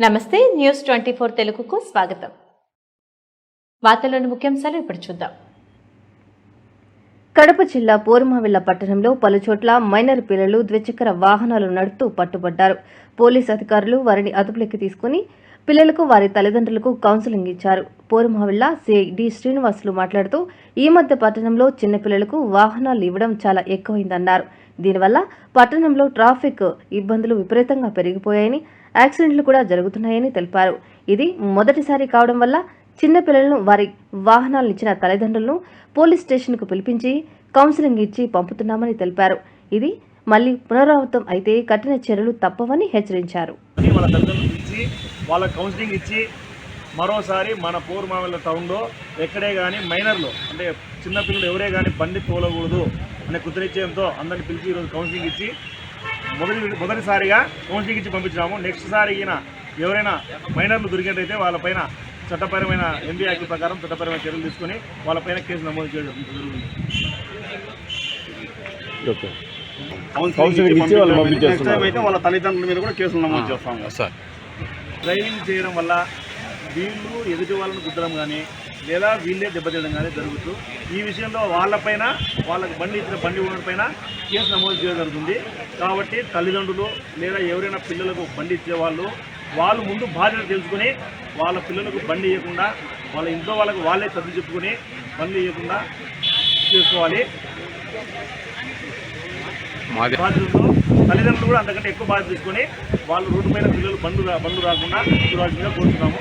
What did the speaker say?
నమస్తే news twenty four తెలుగుకు స్వాగతం. వార్తలోని ముఖ్యాంశాలు ఇప్పుడు చూద్దాం. కడప జిల్లా పోరుమావిళ్ళ పట్టణంలో పలుచోట్ల మైనర్ పిల్లలు ద్విచక్ర వాహనాలు నడుపుతూ పట్టుబడ్డారు. పోలీస్ అధికారులు వారిని అదుపులోకి తీసుకుని పిల్లలకు వారి తల్లిదండ్రులకు కౌన్సిలింగ్ ఇచ్చారు. పోరుమావిళ్ళ సిఐ డి. శ్రీనివాసులు మాట్లాడుతూ ఈ మధ్య పట్టణంలో చిన్నపిల్లలకు వాహనాలు ఇవ్వడం చాలా ఎక్కువైందన్నారు. దీనివల్ల పట్టణంలో ట్రాఫిక్ ఇబ్బందులు విపరీతంగా పెరిగిపోయాయని యాక్సిడెంట్లు కూడా జరుగుతున్నాయని తెలిపారు. ఇది మొదటిసారి కావడం వల్ల చిన్నపిల్లలను వారి వాహనాలను ఇచ్చిన తల్లిదండ్రులను పోలీస్ స్టేషన్కు పిలిపించి కౌన్సిలింగ్ ఇచ్చి పంపుతున్నామని తెలిపారు. ఇది మళ్ళీ పునరావృతం అయితే కఠిన చర్యలు తప్పవని హెచ్చరించారు. అని వాళ్ళ కౌన్సిలింగ్ ఇచ్చి మరోసారి మన పూర్మావెల్ల టౌన్లో ఎక్కడే కానీ మైనర్లు అంటే చిన్నపిల్లలు ఎవరే కానీ బండి తోలకూడదు. అనే కృతనిశ్చయంతో అందరిని పిలిచి ఈరోజు కౌన్సిలింగ్ ఇచ్చి మొదటి మొదటిసారిగా కౌన్సిలింగ్ ఇచ్చి పంపించినాము. నెక్స్ట్ సారి ఈయన ఎవరైనా మైనర్లు దొరికినట్టయితే వాళ్ళపైన చట్టపరమైన ఎంబీ యాక్ట్ ప్రకారం చట్టపరమైన చర్యలు తీసుకొని వాళ్ళపైన కేసు నమోదు చేయడం జరుగుతుంది. కౌన్సిలింగ్ ఇచ్చి వాళ్ళు నెక్స్ట్ టైం పంపించేస్తున్నారు అయితే వాళ్ళ తల్లిదండ్రుల మీద కూడా కేసులు నమోదు చేస్తాం. సార్. డ్రైవింగ్ చేయడం వల్ల వీళ్ళు ఎదుటి వాళ్ళని గుద్దడం కానీ లేదా వీళ్ళే దెబ్బతీయడం కానీ జరుగుతూ ఈ విషయంలో వాళ్ళపైన వాళ్ళకి బండి ఇచ్చిన బండి ఉన్నపైన కేసు నమోదు చేయడం జరుగుతుంది. కాబట్టి తల్లిదండ్రులు లేదా ఎవరైనా పిల్లలకు బండి ఇచ్చేవాళ్ళు వాళ్ళు ముందు బాధ్యత తెలుసుకుని వాళ్ళ పిల్లలకు బండి ఇవ్వకుండా వాళ్ళ ఇంట్లో వాళ్ళకు వాళ్ళే సర్ది చెప్పుకొని బండి ఇవ్వకుండా చేసుకోవాలి. బాధ్యతతో తల్లిదండ్రులు కూడా అంతకంటే ఎక్కువ బాధ్యత తీసుకొని వాళ్ళు రోడ్డు పైన పిల్లలు బండ్లు బండ్లు రాకుండా చూడాల్సిందిగా కోరుతున్నాము.